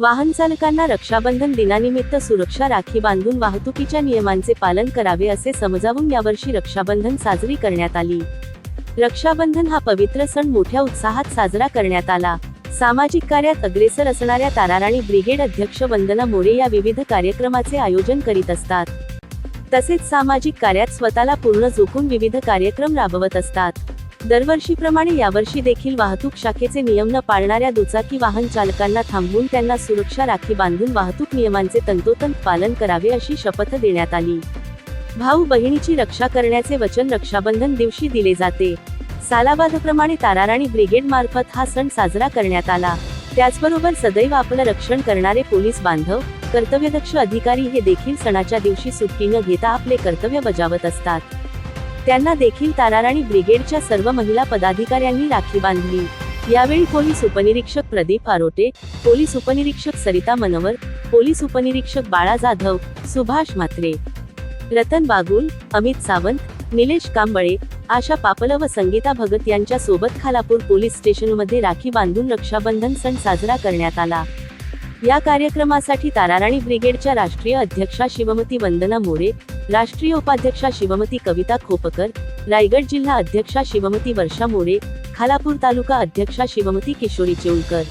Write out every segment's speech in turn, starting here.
वाहन चालकांना रक्षाबंधन दिनानिमित्त सुरक्षा राखी बांधून वाहतुकीच्या नियमांचे पालन करावे असे समजावून यावर्षी रक्षाबंधन साजरी करण्यात आली. रक्षाबंधन हा पवित्र सण मोठ्या उत्साहात साजरा करण्यात आला. सामाजिक कार्यात अग्रेसर असणाऱ्या ताराराणी ब्रिगेड अध्यक्ष वंदना मोरे या विविध कार्यक्रमाचे आयोजन करीत असतात. तसेच सामाजिक कार्यात स्वतःला पूर्ण झोकून विविध कार्यक्रम राबवत असतात. दरवर्षीप्रमाणे यावर्षी देखील वाहतूक शाखेचे नियम न पाळणाऱ्या दुचाकी वाहन चालकांना थांबवून त्यांना सुरक्षा राखी बांधून वाहतूक नियमांचे तंतोतंत पालन करावे अशी शपथ देण्यात आली. भाऊ बहिणीची रक्षा करण्याचे वचन रक्षाबंधन दिवशी दिले जाते. सालाबादप्रमाणे ताराराणी ब्रिगेड मार्फत हा सण साजरा करण्यात आला. त्याचबरोबर सदैव आपलं रक्षण करणारे पोलीस बांधव कर्तव्यदक्ष अधिकारी हे देखील सणाच्या दिवशी सुट्टी न घेता आपले कर्तव्य बजावत असतात. त्यांना देखील ताराराणी ब्रिगेडच्या सर्व महिला पदाधिकाऱ्यांनी राखी बांधली. यावेळी पोलीस उपनिरीक्षक प्रदीप आरोटे पोलीस उपनिरीक्षक सरिता मनवर पोलीस उपनिरीक्षक बाळा जाधव सुभाष म्हात्रे रतन बागुल अमित सावंत निलेश कांबळे आशा पापल व संगीता भगत यांच्या सोबत खालापूर पोलीस स्टेशनमध्ये राखी बांधून रक्षाबंधन सण साजरा करण्यात आला. या कार्यक्रमासाठी ताराराणी ब्रिगेडच्या राष्ट्रीय अध्यक्षा शिवमती वंदना मोरे राष्ट्रीय उपाध्यक्षा शिवमती कविता खोपकर रायगड जिल्हा अध्यक्षा शिवमती वर्षा मोरे खालापूर तालुका अध्यक्षा शिवमती किशोरी चेऊलकर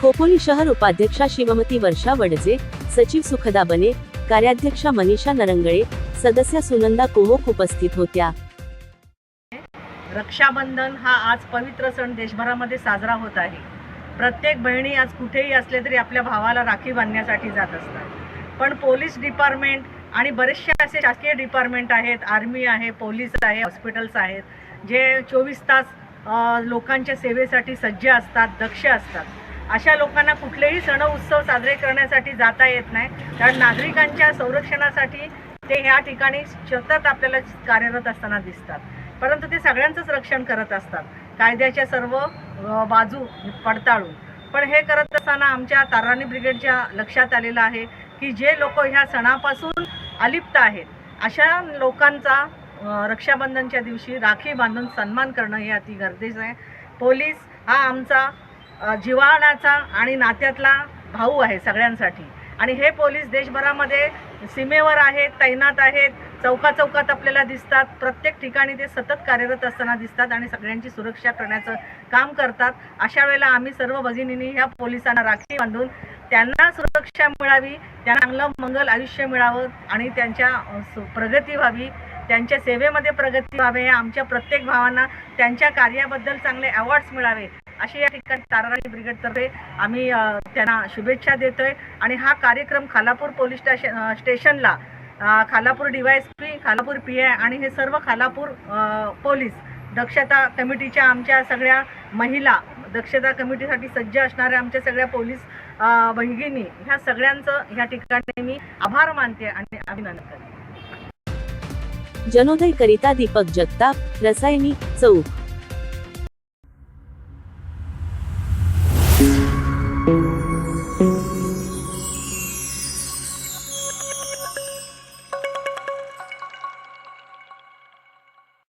खोपोली शहर उपाध्यक्षा शिवमती वर्षा वडजे सचिव सुखदा बने कार्याध्यक्षा मनीषा नरंगळे सदस्य सुनंदा कोहोक उपस्थित होत्या. रक्षाबंधन हा आज पवित्र सण देशभरामध्ये साजरा होत आहे. प्रत्येक बहिणी आज कुठेही असले तरी आपल्या भावाला राखी बांधण्यासाठी जात असतात. पण पोलीस डिपार्टमेंट आणि बरेचसे असे शासकीय डिपार्टमेंट आहेत आर्मी आहे पोलीस आहे हॉस्पिटल्स आहेत जे चोवीस तास लोकांच्या सेवेसाठी सज्ज असतात दक्ष असतात. अशा लोकांना कुठलेही सण उत्सव साजरे करण्यासाठी जाता येत नाही. कारण नागरिकांच्या संरक्षणासाठी ते ह्या ठिकाणी सतत आपल्याला कार्यरत असताना दिसतात. परंतु ते सगळ्यांचंच रक्षण करत असतात. कायद्याच्या सर्व बाजू पडताळून पण हे करत असताना आमच्या ताराणी ब्रिगेडच्या लक्षात आलेलं आहे की जे लोक ह्या सणापासून अलिप्त आहेत अशा लोकांचा रक्षाबंधनच्या दिवशी राखी बांधून सन्मान करणं हे अति गरजेचं आहे. पोलीस हा आमचा जिवाणाचा आणि नात्यातला भाऊ आहे सगळ्यांसाठी. आणि हे पोलीस देशभरामध्ये सीमेवर आहेत तैनात आहेत चौका चौकात आपल्याला दिसतात. प्रत्येक ठिकाणी ते सतत कार्यरत असताना दिसतात आणि सगळ्यांची सुरक्षा करण्याचं काम करतात. अशा वेळेला आम्ही सर्व भगिनींनी ह्या पोलिसांना राखी बांधून त्यांना सुरक्षा मिळावी त्यांना चांगलं मंगल आयुष्य मिळावं आणि त्यांच्या प्रगती व्हावी. त्यांच्या सेवेमध्ये प्रगती व्हावी. आमच्या प्रत्येक भावांना त्यांच्या कार्याबद्दल चांगले अवॉर्ड्स मिळावे. अशी या ठिकाणी ताराराणी ब्रिगेडतर्फे आम्ही त्यांना शुभेच्छा देतोय. आणि हा कार्यक्रम खालापूर पोलीस स्टेशन स्टेशनला Khalapur P Khalapur P I आणि हे सर्व खालापूर पोलीस दक्षता कमिटीच्या आमच्या सगळ्या महिला दक्षता कमिटीसाठी सज्ज असणाऱ्या आमच्या सगळ्या पोलीस अ, भगिनी ह्या सगळ्यांचं ह्या ठिकाणी मी आभार मानते आणि अभिनंदन करते. जनोदय करिता दीपक जगताप रसायनी चौक.